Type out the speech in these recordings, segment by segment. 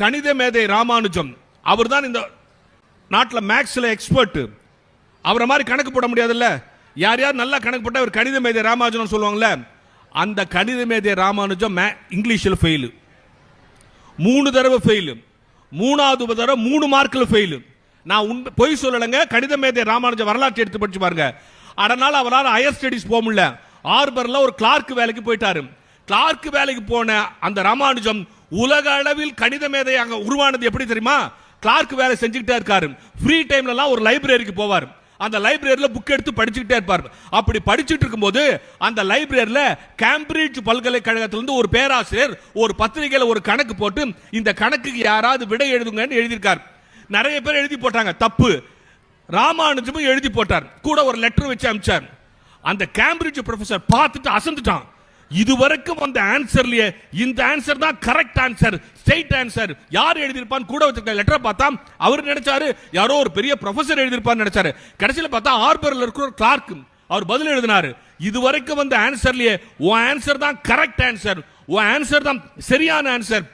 கணித மேதை ராமானுஜம். அவர் தான் இந்த நாட்டில் மேக்ஸில் எக்ஸ்பர்ட் அவரை மாதிரி கணக்கு போட முடியாதுல்ல? யார் யார் நல்லா கணக்கு போட்டால் அவர் கணித மேதை ராமானுஜம் சொல்லுவாங்கல்ல? அந்த கணித மேதை ராமானுஜம் மே இங்கிலீஷில் ஃபெயிலு மூணு தடவை ஃபெயிலு மூணாவது தடவை மூணு மார்க்கில் ஃபெயிலு நான் உண்மை பொய் சொல்லலைங்க. கணித மேதை ராமானுஜம் வரலாற்றை எடுத்து படிச்சு பாருங்க. அதனால் அவரால் ஹையர் ஸ்டடிஸ் போக முடியல. ஆர்பரில் ஒரு கிளார்க் வேலைக்கு போயிட்டாரு. கிளார்க் வேலைக்கு போன அந்த ராமானுஜம் உலக அளவில் கணித மேதை அங்க உருவானது எப்படி தெரியுமா? கிளார்க் வேலை செஞ்சுக்கிட்டே இருக்காரு. ஃப்ரீ டைம்லலாம் ஒரு லைப்ரரிக்கு போவார். அந்த லைப்ரரியில் புக் எடுத்து படிச்சுக்கிட்டே இருப்பார். அப்படி படிச்சுட்டு இருக்கும்போது அந்த லைப்ரரியில் கேம்பிரிட்ஜ் பல்கலைக்கழகத்திலிருந்து ஒரு பேராசிரியர் ஒரு பத்திரிகையில் ஒரு கணக்கு போட்டு இந்த கணக்குக்கு யாராவது விடை எழுதுங்கன்னு எழுதியிருக்கார். நிறைய பேர் எழுதி போட்டாங்க. தப்பு. ராமானுஜமும் எழுதி போட்டார். கூட ஒரு லெட்டர் வச்சு அனுப்பிச்சார் அந்த கேம்பிரிட்ஜ் ப்ரொஃபஸர் பார்த்துட்டு அசந்துட்டான். இதுவரைக்கும் வந்த ஆன்சர்லயே இந்த ஆன்சர் தான் கரெக்ட் ஆன்சர் ஸ்ட்ரைட் ஆன்சர் யார் எழுதியிருப்பான்னு கூட வச்சிருக்க லெட்டரை பார்த்தா அவர் நினைச்சாரு யாரோ ஒரு பெரிய ப்ரொஃபசர் எழுதியிருப்பான்னு நினைச்சாரு. கடைசியில் பார்த்தா ஆர்பர்ல இருக்கிற ஒரு கிளார்க் அவர் பதில் எழுதினாரு. இதுவரைக்கும் வந்த ஆன்சர்லயே உன் ஆன்சர் தான் கரெக்ட் ஆன்சர் உன் ஆன்சர் தான் சரியான ஆன்சர்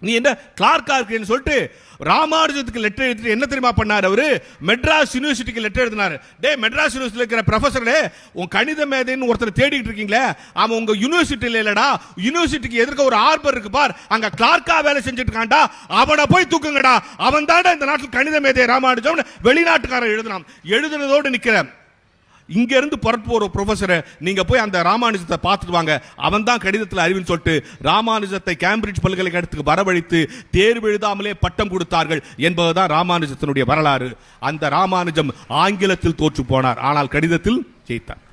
நீ என்ன கிளார்க்கா இருக்கேன்னு சொல்லிட்டு ராமானுஜத்துக்கு லெட்டர் எழுதிட்டு என்ன தெரியுமா பண்ணார் அவரு? மெட்ராஸ் யூனிவர்சிட்டிக்கு லெட்டர் எழுதினாரு. டே மெட்ராஸ் யூனிவர்சிட்டியில் இருக்கிற ப்ரொஃபஸர்களே உன் கணித மேதைன்னு ஒருத்தர் தேடிட்டு இருக்கீங்களே? அவன் உங்க யூனிவர்சிட்டியில் இல்லடா. யூனிவர்சிட்டிக்கு எதிர்க்க ஒரு ஆர்பர் இருக்கு பார். அங்க கிளார்க்கா வேலை செஞ்சுட்டு இருக்கான்டா அவனை போய் தூக்குங்கடா. அவன் தாண்டா இந்த நாட்டில் கணித மேதை ராமானுஜம் வெளிநாட்டுக்காரன் எழுதினான் எழுதுனதோடு நிற்கிறேன் இங்கேருந்து புறப்பு ஒரு ப்ரொஃபஸரை நீங்கள் போய் அந்த ராமானுஜத்தை பார்த்துட்டு வாங்க. அவன் தான் கடிதத்தில் அறிவுன்னு சொல்லிட்டு ராமானுஜத்தை கேம்பிரிட்ஜ் பல்கலைக்கழகத்துக்கு வரவழைத்து தேர்வு எழுதாமலே பட்டம் கொடுத்தார்கள் என்பதுதான் ராமானுஜத்தினுடைய வரலாறு. அந்த ராமானுஜம் ஆங்கிலத்தில் தோற்று போனார். ஆனால் கடிதத்தில் ஜெயித்தார்.